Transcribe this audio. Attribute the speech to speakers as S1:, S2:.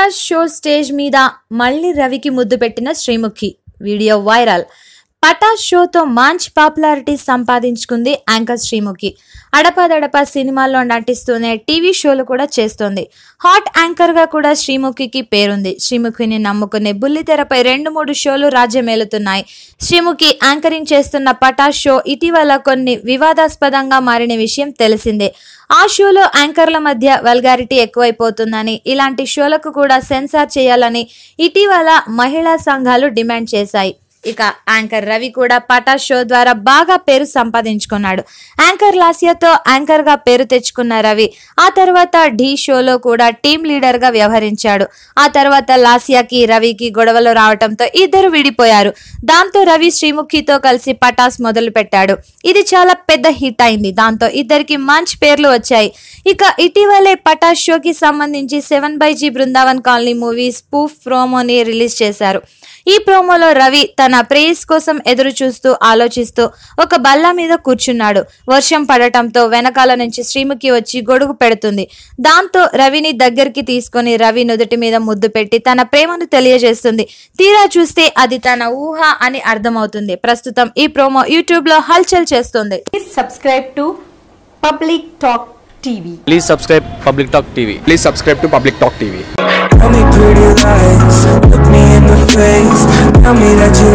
S1: Pataas show stage మీద మళ్ళీ రవికి ముద్దు పెట్టిన శ్రీముఖి. Video viral. పటాష్ షోతో మంచి పాపులారిటీ సంపాదించుకుంది యాంకర్ శ్రీముఖి. అడపదడప సినిమాల్లో నటిస్తూనే టీవీ షోలు కూడా చేస్తోంది. హాట్ యాంకర్గా కూడా శ్రీముఖికి పేరుంది. శ్రీముఖిని నమ్ముకునే బుల్లితెరపై రెండు మూడు షోలు రాజ్యమేలుతున్నాయి. శ్రీముఖి యాంకరింగ్ చేస్తున్న పటాష్ షో ఇటీవల కొన్ని వివాదాస్పదంగా మారిన విషయం తెలిసిందే. ఆ షోలో యాంకర్ల మధ్య వల్గారిటీ ఎక్కువైపోతుందని ఇలాంటి షోలకు కూడా సెన్సార్ చేయాలని ఇటీవల మహిళా సంఘాలు డిమాండ్ చేశాయి. ఇక యాంకర్ రవి కూడా పటా షో ద్వారా బాగా పేరు సంపాదించుకున్నాడు. యాంకర్ లాస్యతో యాంకర్గా పేరు తెచ్చుకున్న రవి ఆ తర్వాత ఢీ షోలో కూడా టీం లీడర్గా వ్యవహరించాడు. ఆ తర్వాత లాస్యాకి రవికి గొడవలు రావడంతో ఇద్దరు విడిపోయారు. దాంతో రవి శ్రీముఖితో కలిసి పటాస్ మొదలు పెట్టాడు. ఇది చాలా పెద్ద హిట్ అయింది. దాంతో ఇద్దరికి మంచి పేర్లు వచ్చాయి. ఇక ఇటీవలే పటాస్ షోకి సంబంధించి seven by G Brindavan colony movie spoof ప్రోమోని release చేశారు. ఈ ప్రోమోలో రవి తన ప్రేయస్ కోసం ఎదురు చూస్తూ ఆలోచిస్తూ ఒక బల్ల మీద కూర్చున్నాడు. వర్షం పడటంతో వెనకాల నుంచి శ్రీముఖి వచ్చి గొడుగు పెడుతుంది. దాంతో రవిని దగ్గరికి తీసుకొని రవి నుదుటి మీద ముద్దు పెట్టి తన ప్రేమను తెలియజేస్తుంది. తీరా చూస్తే అది తన ఊహ అని అర్థమవుతుంది. ప్రస్తుతం ఈ ప్రోమో యూట్యూబ్లో హల్చల్ చేస్తుంది.
S2: Subscribe to Public Talk TV.
S3: Please subscribe Public Talk TV.
S4: Please subscribe to Public Talk TV.
S5: Tell me pretty lies, look me in the face. Tell me that you